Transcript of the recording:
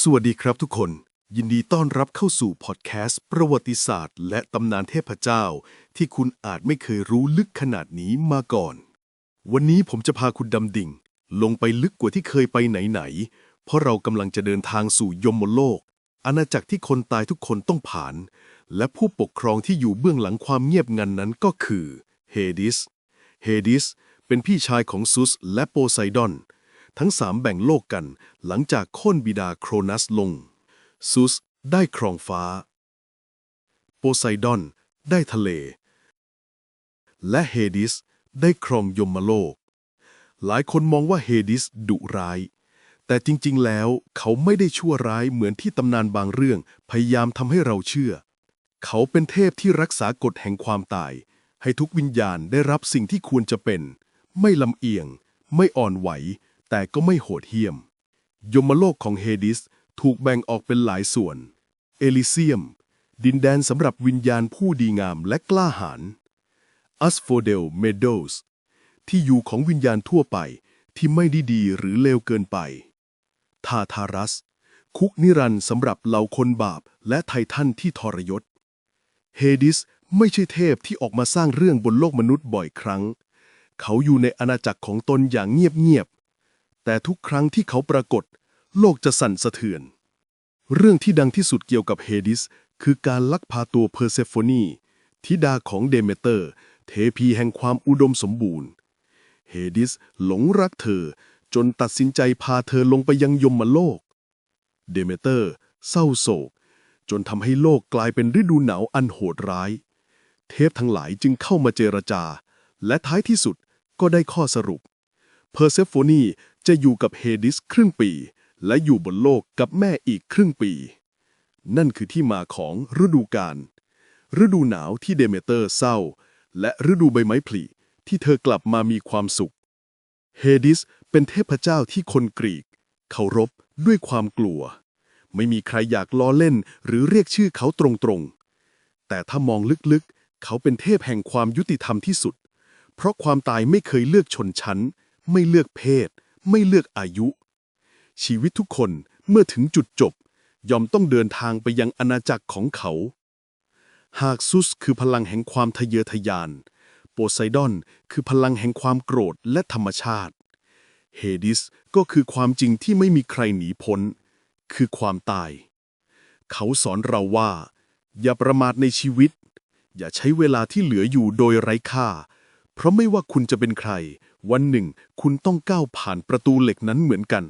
สวัสดีครับทุกคน ยินดีต้อนรับเข้าสู่พอดแคสต์ ประวัติศาสตร์ และตำนานเทพเจ้า ที่คุณอาจไม่เคยรู้ลึกขนาดนี้มาก่อน วันนี้ผมจะพาคุณดำดิ่ง ลงไปลึกกว่าที่เคยไปไหนๆเพราะเรากำลังจะเดินทางสู่ยมโลก อาณาจักรที่คนตายทุกคนต้องผ่าน และผู้ปกครองที่อยู่เบื้องหลังความเงียบงันนั้นก็คือเฮดิสเฮดิสเป็นพี่ชายของซุสและโปไซดอน ทั้งสามแบ่งโลกกัน หลังจากโค่นบิดาโครนัสลง ซุสได้ครองฟ้า โปไซดอนได้ทะเล และเฮดิสได้ครองยมโลก หลายคนมองว่าเฮดิสดุร้าย แต่จริงๆ แล้วเขาไม่ได้ชั่วร้ายเหมือนที่ตำนานบางเรื่องพยายามทำให้เราเชื่อ เขาเป็นเทพที่รักษากฎแห่งความตาย ให้ทุกวิญญาณได้รับสิ่งที่ควรจะเป็น ไม่ลำเอียง ไม่อ่อนไหว แต่ก็ไม่โหดเหี้ยม ยมโลกของเฮดิสถูกแบ่งออกเป็นหลายส่วน เอลิเซียม ดินแดนสำหรับวิญญาณผู้ดีงามและกล้าหาญอัสโฟเดลเมโดสที่อยู่ของวิญญาณทั่วไปที่ไม่ด้ดีหรือเลวเกินไป ทาทารัส คุกนิรันสำหรับเหล่าคนบาปและไททันที่ทรยศ เฮดิสไม่ใช่เทพที่ออกมาสร้างเรื่องบนโลกมนุษย์บ่อยครั้ง เขาอยู่ในอาณาจักรของตนอย่างเงียบๆ แต่ทุกครั้งที่เขาปรากฏ โลกจะสั่นสะเทือน เรื่องที่ดังที่สุดเกี่ยวกับเฮดิส คือการลักพาตัวเพอร์เซโฟนีธิดาของเดเมเตอร์ เทพีแห่งความอุดมสมบูรณ์ เฮดิสหลงรักเธอ จนตัดสินใจพาเธอลงไปยังยมโลก เดเมเตอร์ เศร้าโศก จนทำให้โลกกลายเป็นฤดูหนาวอันโหดร้าย เทพทั้งหลายจึงเข้ามาเจรจา และท้ายที่สุดก็ได้ข้อสรุป เพอร์เซโฟนีจะอยู่กับเฮดิสครึ่งปี และอยู่บนโลกกับแม่อีกครึ่งปี นั่นคือที่มาของฤดูกาลฤดูหนาวที่เดเมเตอร์เศร้า และฤดูใบไม้ผลิที่เธอกลับมามีความสุข เฮดิสเป็นเทพเจ้าที่คนกรีกเคารพด้วยความกลัว ไม่มีใครอยากล้อเล่นหรือเรียกชื่อเขาตรงๆ แต่ถ้ามองลึกๆ เขาเป็นเทพแห่งความยุติธรรมที่สุด เพราะความตายไม่เคยเลือกชนชั้น ไม่เลือกเพศ ไม่เลือกอายุ ชีวิตทุกคนเมื่อถึงจุดจบ ยอมต้องเดินทางไปยังอาณาจักรของเขา หากซุสคือพลังแห่งความทะเยอทะยาน โปไซดอนคือพลังแห่งความโกรธและธรรมชาติเฮดิสก็คือความจริงที่ไม่มีใครหนีพ้น คือความตาย เขาสอนเราว่า อย่าประมาทในชีวิต อย่าใช้เวลาที่เหลืออยู่โดยไร้ค่า เพราะไม่ว่าคุณจะเป็นใคร วันหนึ่ง คุณต้องก้าวผ่านประตูเหล็กนั้นเหมือนกัน